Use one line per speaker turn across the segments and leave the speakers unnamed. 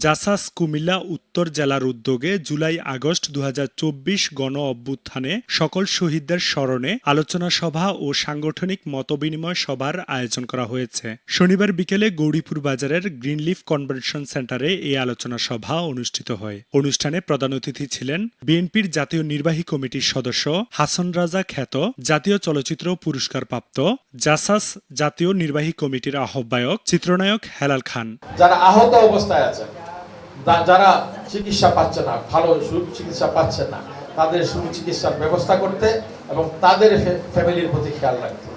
জাসাস কুমিল্লা উত্তর জেলার উদ্যোগে জুলাই আগস্ট দু গণ অভ্যুত্থানে সকল শহীদদের স্মরণে আলোচনা সভা ও সাংগঠনিক মতবিনিময় সভার আয়োজন করা হয়েছে। শনিবার বিকেলে গৌরীপুর বাজারের গ্রিনলিফ কনভেনশন সেন্টারে এই আলোচনা সভা অনুষ্ঠিত হয়। অনুষ্ঠানে প্রধান অতিথি ছিলেন বিএনপির জাতীয় নির্বাহী কমিটির সদস্য হাসন রাজা খ্যাত, জাতীয় চলচ্চিত্র পুরস্কারপ্রাপ্ত জাসাস জাতীয় নির্বাহী কমিটির আহ্বায়ক, চিত্রনায়ক হেলাল খান।
যারা আহত অবস্থায় আছেন যা- যারা চিকিৎসা পাচ্ছে না, ভালো চিকিৎসা পাচ্ছে না, তাদের সুচিকিৎসার ব্যবস্থা করতে এবং তাদের ফ্যামিলির প্রতি খেয়াল রাখতে।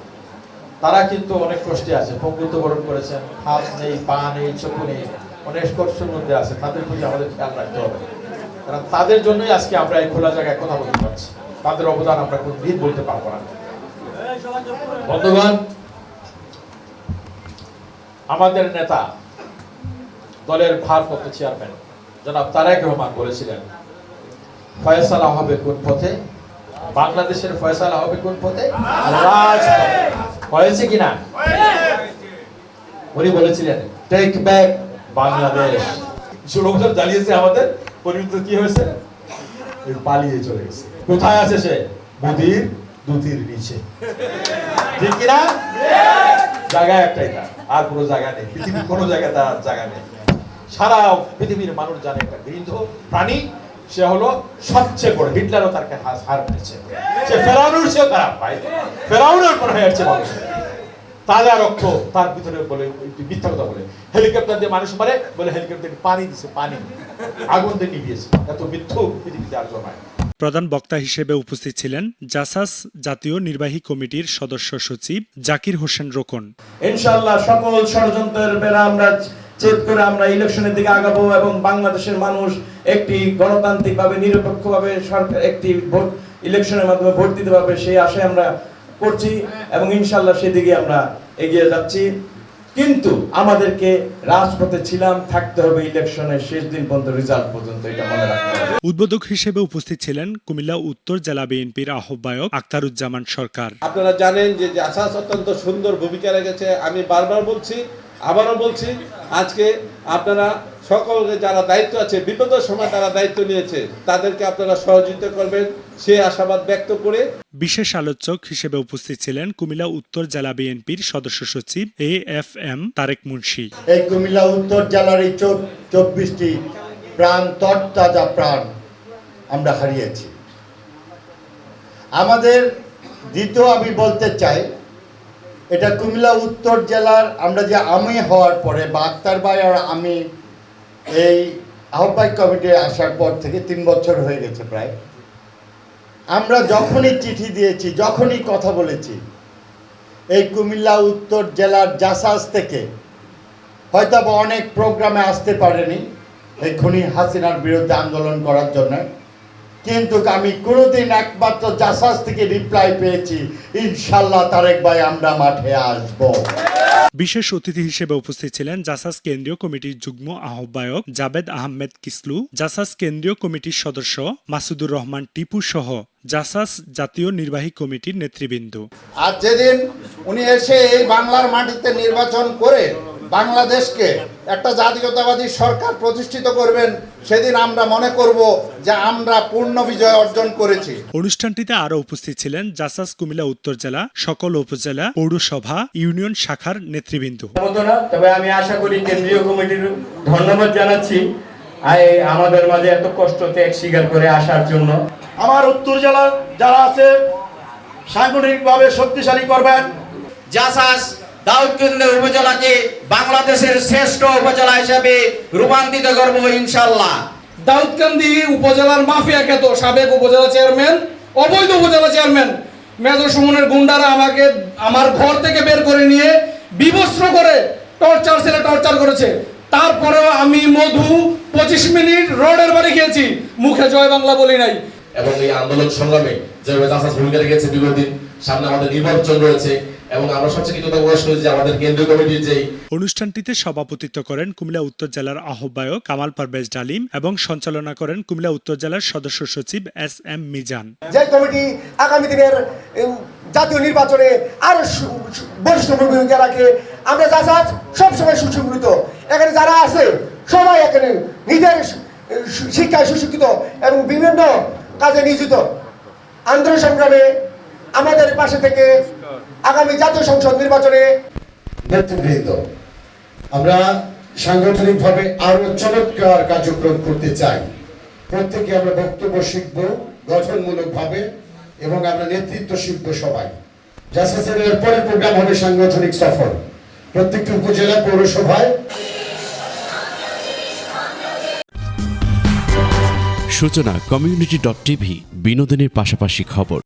তারা কিন্তু অনেক কষ্টে আছে পঙ্গুত্ব বরণ করেছেন, হাত নেই, পা নেই, চোখ নেই, অনেক কষ্টের মধ্যে আছে, তাদের প্রতি আমাদের খেয়াল রাখতে হবে। কারণ তাদের জন্যই আজকে আমরা এই খোলা জায়গায় কথা বলতে পারছি। তাদের অবদান আমরা কোন দিন বলতে পারব না। বন্ধুগণ, আমাদের নেতা দলের ভারপ্রাপ্ত চেয়ারম্যান, জনাব তারেক রহমান বলেছিলেন, ফয়সালা হবে কোন পথে? বাংলাদেশের ফয়সালা হবে কোন পথে? হয়েছে কিনা উনি বলেছিলেন টেক ব্যাক বাংলাদেশ। জ্বালিয়েছে আমাদের পরিণত কি হয়েছে? পালিয়ে চলে গেছে। কোথায় আছে সে? মোদির দুতির নিচে। ঠিক কিনা জায়গা একটাই তার, আর কোনো জায়গা নেই। পৃথিবীর কোনো জায়গায় তার জায়গা নেই। সারা পৃথিবীর মানুষ জানে একটা গৃহীত প্রাণী সে হলো সবচেয়ে বড় হিটলারও তার হার- সে ফেরাউনের চেয়েও খারাপ ভাই। ফেরাউনের মনে হয় হচ্ছে মানুষ তাজা রক্ত তার ভিতরে বলে বলে। হেলিকপ্টার দিয়ে মানুষ মারে বলে হেলিকপ্টার পানি দিছে পানি। আগুন দিয়ে নিভিয়েছে এত মিথ্যু পৃথিবীতে আর জমায়
প্রধান বক্তা হিসেবে উপস্থিত ছিলেন জাসাস জাতীয় নির্বাহী কমিটির সদস্য সচিব জাকির হোসেন রোকন।
ইনশাআল্লাহ সকল ষড়যন্ত্রের বেড়া আমরা চেত করে আমরা ইলেকশনের দিকে আগাবো এবং বাংলাদেশের মানুষ একটি গণতান্ত্রিকভাবে নিরপেক্ষভাবে সরকার একটি ভোট ইলেকশনের মাধ্যমে ভোট দিতে পারবে সেই আশায় আমরা করছি এবং ইনশাআল্লাহ সেদিকে আমরা এগিয়ে যাচ্ছি। কিন্তু আমাদেরকে রাজপথে ছিলাম থাকতে হবে ইলেকশনের শেষ দিন পর্যন্ত রেজাল্ট পর্যন্ত এটা মনে রাখতে হবে।
উদ্বোধক হিসেবে উপস্থিত ছিলেন কুমিল্লা উত্তর জেলা বিএনপির আহ্বায়ক আক্তারুজ্জামান সরকার।
আপনারা জানেন যে জাসাস অত্যন্ত সুন্দর ভূমিকা রেখেছে। আমি বারবার বলছি আবারও বলছি আজকে আপনারা সকলকে যারা দায়িত্ব আছে বিপদের সময় তারা দায়িত্ব নিয়েছে তাদেরকে আপনারা সহযোগিতা করবেন সে আশাবাদ ব্যক্ত করে।
বিশেষ আলোচক হিসেবে উপস্থিত ছিলেন কুমিল্লা উত্তর জেলা বিএনপির সদস্য সচিব A F M Tareq Munshi.
এই কুমিল্লা উত্তর জেলার এই চব্বিশটি প্রাণ তরতাজা প্রাণ আমরা হারিয়েছি। আমাদের দ্বিতীয় আমি বলতে চাই এটা কুমিল্লা উত্তর জেলার, আমরা যে আমি হওয়ার পরে বা আক্তার ভাই আর আমি এই আহ্বায়ক কমিটি আসার পর থেকে তিন বছর হয়ে গেছে প্রায়। আমরা যখনই চিঠি দিয়েছি, যখনই কথা বলেছি, এই কুমিল্লা উত্তর জেলার জাসাস থেকে হয়তো অনেক প্রোগ্রামে আসতে পারেনি এই খুনি হাসিনার বিরুদ্ধে আন্দোলন করার জন্য। কিন্তু আমি কোনোদিন একমাত্র জাসাস থেকে রিপ্লাই পেয়েছি ইনশাল্লাহ তারেক ভাই আমরা মাঠে আসব।
বিশেষ অতিথি হিসেবে উপস্থিত ছিলেন জাসাস কেন্দ্রীয় কমিটির যুগ্ম আহ্বায়ক জাবেদ আহমেদ কিসলু জাসাস কেন্দ্রীয় কমিটির সদস্য মাসুদুর রহমান টিপু সহ জাসাস জাতীয় নির্বাহী কমিটির নেতৃবৃন্দ।
আর যেদিন উনি এসে এই বাংলার মাটিতে নির্বাচন করে বাংলাদেশকে একটা জাতীয়তাবাদী সরকার প্রতিষ্ঠিত করবেন সেদিন আমরা মনে করব যে আমরা পূর্ণ বিজয় অর্জন করেছি।
অনুষ্ঠানটিতে আরও উপস্থিত ছিলেন জাসাস কুমিল্লা উত্তর জেলা সকল উপজেলা পৌরসভা ইউনিয়ন শাখার নেতৃবৃন্দ।
তবে আমি আশা করি কেন্দ্রীয় কমিটির ধন্যবাদ জানাচ্ছি। আমাদের মাঝে এত কষ্ট ত্যাগ স্বীকার করে আসার জন্য।
আমার উত্তর জেলা যারা আছে সাংগঠনিকভাবে শক্তিশালী করবেন।
জাসাস দাউদকান্দি উপজেলাকে বাংলাদেশের শ্রেষ্ঠ উপজেলা হিসেবে রূপান্তরিত করব ইনশাল্লাহ
দাউদকান্দি উপজেলার মাফিয়া খ্যাত সাবেক উপজেলা চেয়ারম্যান অবৈধ উপজেলা চেয়ারম্যান মেজর সুমনের গুন্ডারা আমাকে আমার ঘর থেকে বের করে নিয়ে বিবস্ত্র করে টর্চার ছেলে টর্চার করেছে। তারপরেও আমি মধু পঁচিশ মিনিট রোডের বাড়ি খেয়েছি মুখে জয় বাংলা বলি নাই।
এবং এই আন্দোলন সংগ্রামে যেভাবে চাষাস ভূমিকা রেখেছে বিগত দিন। সামনে আমাদের নির্বাচন রয়েছে। এবং আমরা সবচেয়ে কৃতজ্ঞতা প্রকাশ করি যে আমাদের কেন্দ্রীয় কমিটির যেই
অনুষ্ঠানটিতে সভাপতিত্ব করেন কুমিল্লা উত্তর জেলার আহ্বায়ক কামাল পারভেজ ডালিম এবং সঞ্চালনা করেন কুমিল্লা উত্তর জেলার সদস্য সচিব এস এম মিজান।
যে কমিটি আগামী দিনের জাতীয় নির্বাচনে আরও বলিষ্ঠ ভূমিকা রাখে আমরা যা সবসময় সুসংগৃত এখানে যারা আছে
সবাই এখানে নিজের শিক্ষায় সুশিক্ষিত এবং বিভিন্ন কাজে নিয়োজিত। আন্দোলন সংগ্রামে আমাদের পাশে থেকে আগামী জাতীয় সংসদ নির্বাচনে
নেতৃবৃন্দ আমরা সাংগঠনিকভাবে আরও চমৎকার কার্যক্রম করতে চাই। প্রত্যেকে আমরা বক্তব্য শিখব গঠনমূলকভাবে এবং আমরা নেতৃত্ব শিখব সবাই। জাসাসের এরপরে প্রোগ্রাম হবে সাংগঠনিক সফর। প্রত্যেকটি উপজেলা পৌরসভায়
সূচনা কমিউনিটি ডট টিভি বিনোদনের পাশাপাশি খবর।